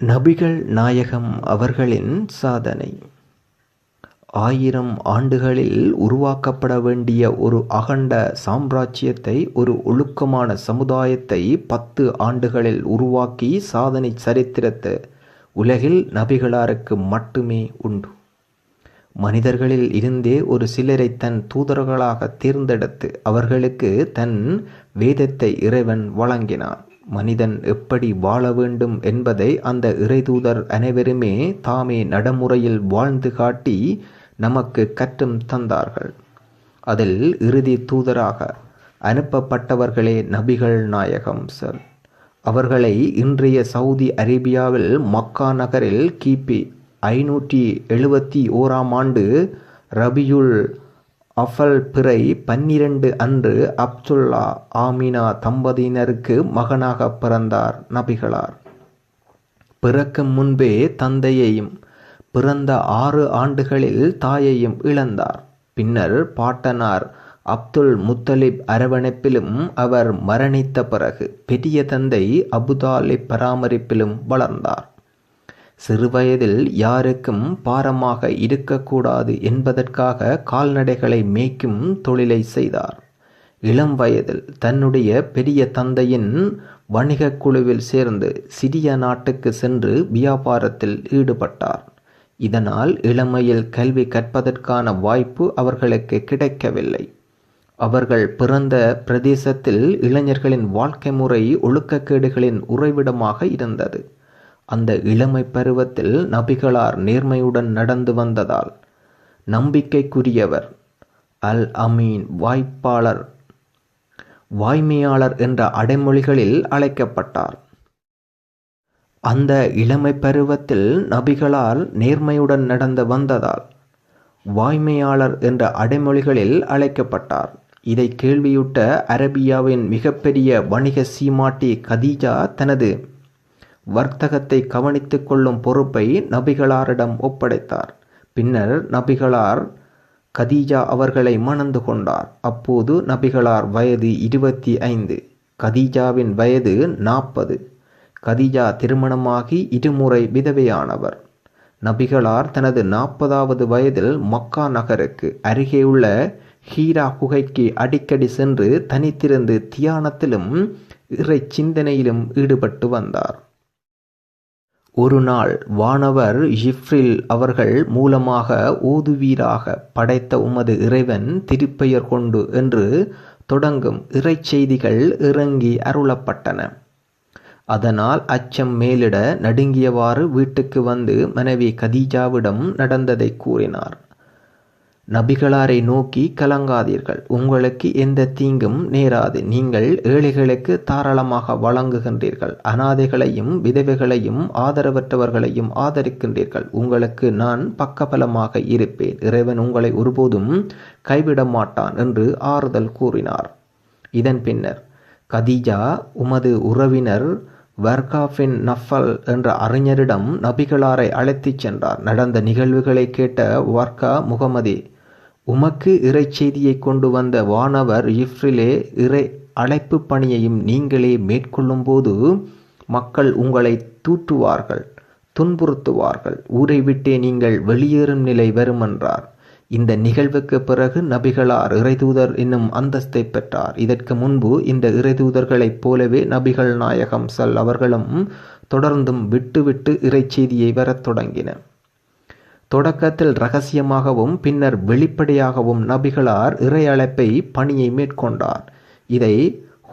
நபிகள் நாயகம் அவர்களின் சாதனை. ஆயிரம் ஆண்டுகளில் உருவாக்கப்பட வேண்டிய ஒரு அகண்ட சாம்ராஜ்யத்தை ஒரு ஒழுக்கமான சமுதாயத்தை பத்து ஆண்டுகளில் உருவாக்கி சாதனை சரித்திரத்தை உலகில் நபிகளாருக்கு மட்டுமே உண்டு. மனிதர்களில் இருந்தே ஒரு சிலரை தன் தூதர்களாக தேர்ந்தெடுத்து அவர்களுக்கு தன் வேதத்தை இறைவன் வழங்கினான். மனிதன் எப்படி வாழ வேண்டும் என்பதை அந்த இறைதூதர் அனைவருமே தாமே நடைமுறையில் வாழ்ந்து காட்டி நமக்கு கற்றும் தந்தார்கள். அதில் இறுதி தூதராக அனுப்பப்பட்டவர்களே நபிகள் நாயகம் சார். அவர்களை இன்றைய சவுதி அரேபியாவில் மக்கா நகரில் கிபி ஐநூற்றி எழுபத்தி ஓராம் ஆண்டு ரபியுல் அஃபல் பிறை பன்னிரண்டு அன்று அப்துல்லா ஆமினா தம்பதியினருக்கு மகனாக பிறந்தார் நபிகளார். பிறக்கும் முன்பே தந்தையையும் பிறந்த ஆறு ஆண்டுகளில் தாயையும் இழந்தார். பின்னர் பாட்டனார் அப்துல் முத்தலிப் அரவணைப்பிலும் அவர் மரணித்த பிறகு பெரிய தந்தை அபுதாலிப் பராமரிப்பிலும் வளர்ந்தார். சிறுவயதில் யாருக்கும் பாரமாக இருக்கக்கூடாது என்பதற்காக கால்நடைகளை மேய்க்கும் தொழிலை செய்தார். இளம் வயதில் தன்னுடைய பெரிய தந்தையின் வணிகக் குழுவில் சேர்ந்து சிறிய நாட்டுக்கு சென்று வியாபாரத்தில் ஈடுபட்டார். இதனால் இளமையில் கல்வி கற்பதற்கான வாய்ப்பு அவர்களுக்கு கிடைக்கவில்லை. அவர்கள் பிறந்த பிரதேசத்தில் இளைஞர்களின் வாழ்க்கை முறை ஒழுக்கக்கேடுகளின் உறைவிடமாக இருந்தது. அந்த இளமை பருவத்தில் நபிகளார் நேர்மையுடன் நடந்து வந்ததால் நம்பிக்கைக்குரியவர் அல் அமீன் வாய்ப்பாளர் வாய்மையாளர் என்ற அடைமொழிகளில் அழைக்கப்பட்டார். அந்த இளமை பருவத்தில் நபிகளால் நேர்மையுடன் நடந்து வந்ததால் வாய்மையாளர் என்ற அடைமொழிகளில் அழைக்கப்பட்டார். இதை கேள்வியுட்ட அரபியாவின் மிகப்பெரிய வணிக சீமாட்டி கதீஜா தனது வர்த்தகத்தை கவனித்துக் கொள்ளும் பொறுப்பை நபிகளாரிடம் ஒப்படைத்தார். பின்னர் நபிகளார் கதீஜா அவர்களை மணந்து கொண்டார். அப்போது நபிகளார் வயது இருபத்தி ஐந்து கதீஜாவின் வயது நாற்பது. கதீஜா திருமணமாகி இருமுறை விதவையானவர். நபிகளார் தனது நாற்பதாவது வயதில் மக்கா நகருக்கு அருகேயுள்ள ஹீரா குகைக்கு அடிக்கடி சென்று தனித்திருந்து தியானத்திலும் இறை சிந்தனையிலும் ஈடுபட்டு வந்தார். ஒரு நாள் வானவர் இஃப்ரில் அவர்கள் மூலமாக ஓதுவீராக படைத்த உமது இறைவன் திருப்பெயர் கொண்டு என்று தொடங்கும் இறைச்செய்திகள் இறங்கி அருளப்பட்டன. அதனால் அச்சம் மேலிட நடுங்கியவாறு வீட்டுக்கு வந்து மனைவி கதீஜாவிடம் நடந்ததை கூறினார். நபிகளாரை நோக்கி கலங்காதீர்கள். உங்களுக்கு எந்த தீங்கும் நேராது. நீங்கள் ஏழைகளுக்கு தாராளமாக வழங்குகின்றீர்கள். அனாதைகளையும் விதவைகளையும் ஆதரவற்றவர்களையும் ஆதரிக்கின்றீர்கள். உங்களுக்கு நான் பக்கபலமாக இருப்பேன். இறைவன் உங்களை ஒருபோதும் கைவிட மாட்டான் என்று ஆறுதல் கூறினார். இதன் பின்னர் கதீஜா உமது உறவினர் வர்காஃபின் நஃபல் என்ற அறிஞரிடம் நபிகளாரை அழைத்துச் சென்றார். நடந்த நிகழ்வுகளை கேட்ட வர்கா முகமதி உமக்கு இறைச்செய்தியை கொண்டு வந்த வானவர் இஃப்ரிலே இறை அழைப்பு பணியையும் நீங்களே மேற்கொள்ளும்போது மக்கள் உங்களை தூற்றுவார்கள் துன்புறுத்துவார்கள். ஊரை விட்டே நீங்கள் வெளியேறும் நிலை வரும் என்றார். இந்த நிகழ்வுக்கு பிறகு நபிகளார் இறைதூதர் என்னும் அந்தஸ்தை பெற்றார். இதற்கு முன்பு இந்த இறைதூதர்களைப் போலவே நபிகள் நாயகம் சல் அவர்களும் தொடர்ந்தும் விட்டுவிட்டு இறைச்செய்தியை வரத் தொடங்கின தொடக்கத்தில் ரகசியமாகவும் பின்னர் வெளிப்படையாகவும் நபிகளார் இறையழைப்பை பணியை மேற்கொண்டார். இதை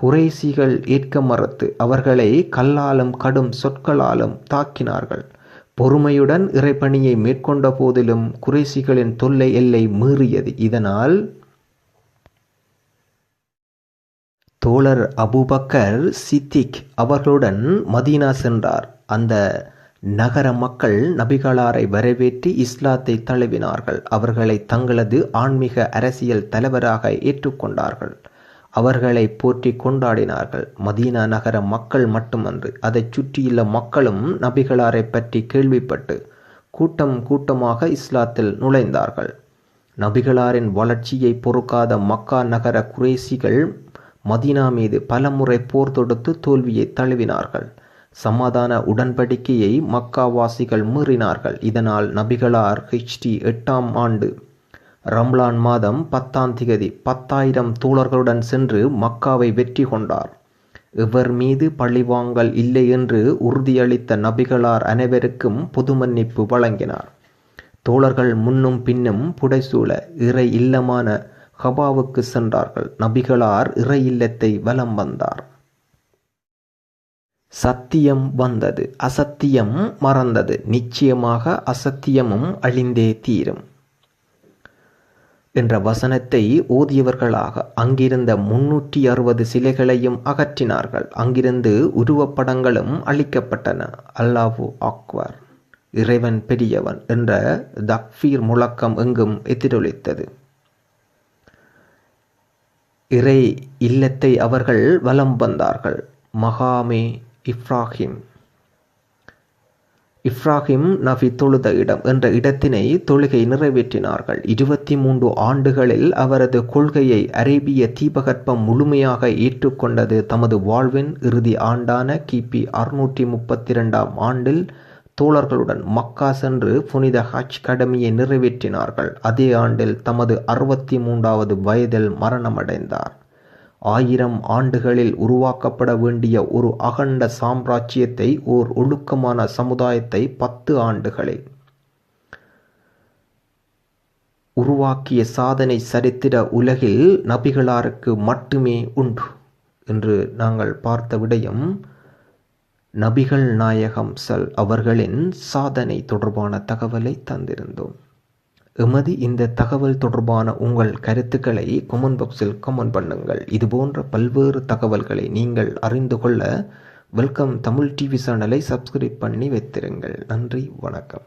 குறைசிகள் ஏற்க மறுத்து அவர்களை கல்லாலும் கடும் சொற்களாலும் தாக்கினார்கள். பொறுமையுடன் இறைப்பணியை மேற்கொண்ட போதிலும் குறைசிகளின் தொல்லை எல்லை மீறியது. இதனால் தோழர் அபுபக்கர் சித்திக் அவர்களுடன் மதீனா சென்றார். அந்த நகர மக்கள் நபிகளாரை வரவேற்று இஸ்லாத்தை தழுவினார்கள். அவர்களை தங்களது ஆன்மீக அரசியல் தலைவராக ஏற்றுக்கொண்டார்கள். அவர்களை போற்றி கொண்டாடினார்கள். மதீனா நகர மக்கள் மட்டுமன்று அதைச் சுற்றியுள்ள மக்களும் நபிகளாரை பற்றி கேள்விப்பட்டு கூட்டம் கூட்டமாக இஸ்லாத்தில் நுழைந்தார்கள். நபிகளாரின் வளர்ச்சியை பொறுக்காத மக்கா நகர குறைசிகள் மதீனா மீது பலமுறை போர் தொடுத்து தோல்வியை தழுவினார்கள். சமாதான உடன்படிக்கையை மக்காவாசிகள் மீறினார்கள். இதனால் நபிகளார் ஹெச்டி எட்டாம் ஆண்டு ரம்லான் மாதம் பத்தாம் திகதி பத்தாயிரம் தோழர்களுடன் சென்று மக்காவை வெற்றி கொண்டார். இவர் மீது பழிவாங்கல் இல்லை என்று உறுதியளித்த நபிகளார் அனைவருக்கும் பொது மன்னிப்பு வழங்கினார். தோழர்கள் முன்னும் பின்னும் புடைசூழ இறை இல்லமான ஹபாவுக்கு சென்றார்கள். நபிகளார் இறை இல்லத்தை வலம் வந்தார். சத்தியம் வந்தது. அசத்தியம் மறந்தது. நிச்சயமாக அசத்தியமும் அழிந்தே தீரும் என்ற வசனத்தை ஓதியவர்களாக அங்கிருந்த முன்னூற்றி அறுபது சிலைகளையும் அகற்றினார்கள். அங்கிருந்து உருவப்படங்களும் அழிக்கப்பட்டன அல்லாஹு அக்வர் இறைவன் பெரியவன் என்ற தக்ஃபீர் முழக்கம் எங்கும் எதிரொலித்தது. இறை இல்லத்தை அவர்கள் வலம் வந்தார்கள். மகாமே இப்ராஹிம். இப்ராஹிம் நபி தொழுத இடம் என்ற இடத்தினை தொழுகை நிறைவேற்றினார்கள். இருபத்தி மூன்று ஆண்டுகளில் அவரது கொள்கையை அரேபிய தீபகற்பம் முழுமையாக ஏற்றுக்கொண்டது தமது வாழ்வின் இறுதி ஆண்டான கிபி அறுநூற்றி முப்பத்தி ரெண்டாம் ஆண்டில் தோழர்களுடன் மக்கா சென்று புனித ஹஜ் கடமையை நிறைவேற்றினார்கள். அதே ஆண்டில் தமது அறுபத்தி மூன்றாவது வயதில் மரணமடைந்தார். ஆயிரம் ஆண்டுகளில் உருவாக்கப்பட வேண்டிய ஒரு அகண்ட சாம்ராஜ்யத்தை ஓர் ஒழுக்கமான சமுதாயத்தை பத்து ஆண்டுகளில் உருவாக்கிய சாதனை சரித்திர உலகில் நபிகளாருக்கு மட்டுமே உண்டு என்று நாங்கள் பார்த்த விடயம் நபிகள் நாயகம் சல் அவர்களின் சாதனை தொடர்பான தகவலை தந்திருந்தோம். எமது இந்த தகவல் தொடர்பான உங்கள் கருத்துக்களை கமெண்ட் பாக்ஸில் கமெண்ட் பண்ணுங்கள். இது போன்ற பல்வேறு தகவல்களை நீங்கள் அறிந்து கொள்ள வெல்கம் தமிழ் டிவி சேனலை சப்ஸ்கிரைப் பண்ணி வைத்திருங்கள். நன்றி வணக்கம்.